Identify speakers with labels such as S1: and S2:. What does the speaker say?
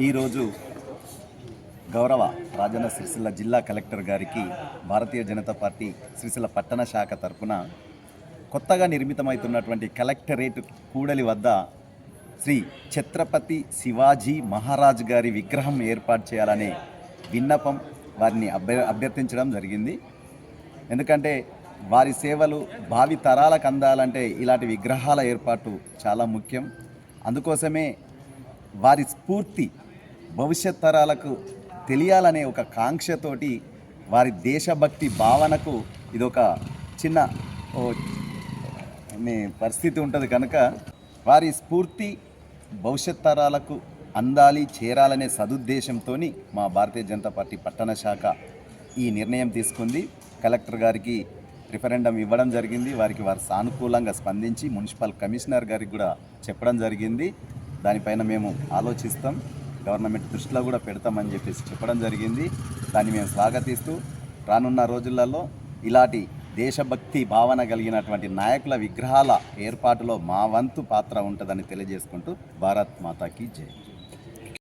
S1: ఈరోజు గౌరవ రాజన్న సిరిసిల్ల జిల్లా కలెక్టర్ గారికి భారతీయ జనతా పార్టీ సిరిసిల్ల పట్టణ శాఖ తరపున కొత్తగా నిర్మితమవుతున్నటువంటి కలెక్టరేట్ కూడలి వద్ద శ్రీ ఛత్రపతి శివాజీ మహారాజ్ గారి విగ్రహం ఏర్పాటు చేయాలనే విన్నపం వారిని అభ్య అభ్యర్థించడం జరిగింది. ఎందుకంటే వారి సేవలు భావి తరాలకు అందాలంటే ఇలాంటి విగ్రహాల ఏర్పాటు చాలా ముఖ్యం. అందుకోసమే వారి స్ఫూర్తి భవిష్యత్ తరాలకు తెలియాలనే ఒక కాంక్షతోటి వారి దేశభక్తి భావనకు ఇదొక చిన్న ఓ అనే పరిస్థితి ఉంటుంది కనుక వారి స్ఫూర్తి భవిష్యత్ తరాలకు అందాలి చేరాలనే సదుద్దేశంతో మా భారతీయ జనతా పార్టీ పట్టణ శాఖ ఈ నిర్ణయం తీసుకుంది. కలెక్టర్ గారికి రిఫరెండం ఇవ్వడం జరిగింది. వారికి వారు సానుకూలంగా స్పందించి మున్సిపల్ కమిషనర్ గారికి కూడా చెప్పడం జరిగింది. దానిపైన మేము ఆలోచిస్తాం. గవర్నమెంట్ దృష్టిలో కూడా పెడతామని చెప్పేసి చెప్పడం జరిగింది. దాన్ని మేము స్వాగతిస్తూ రానున్న రోజులలో ఇలాంటి దేశభక్తి భావన కలిగినటువంటి నాయకుల విగ్రహాల ఏర్పాటులో మా వంతు పాత్ర ఉంటుందని తెలియజేసుకుంటూ భారత్ మాతాకి జై.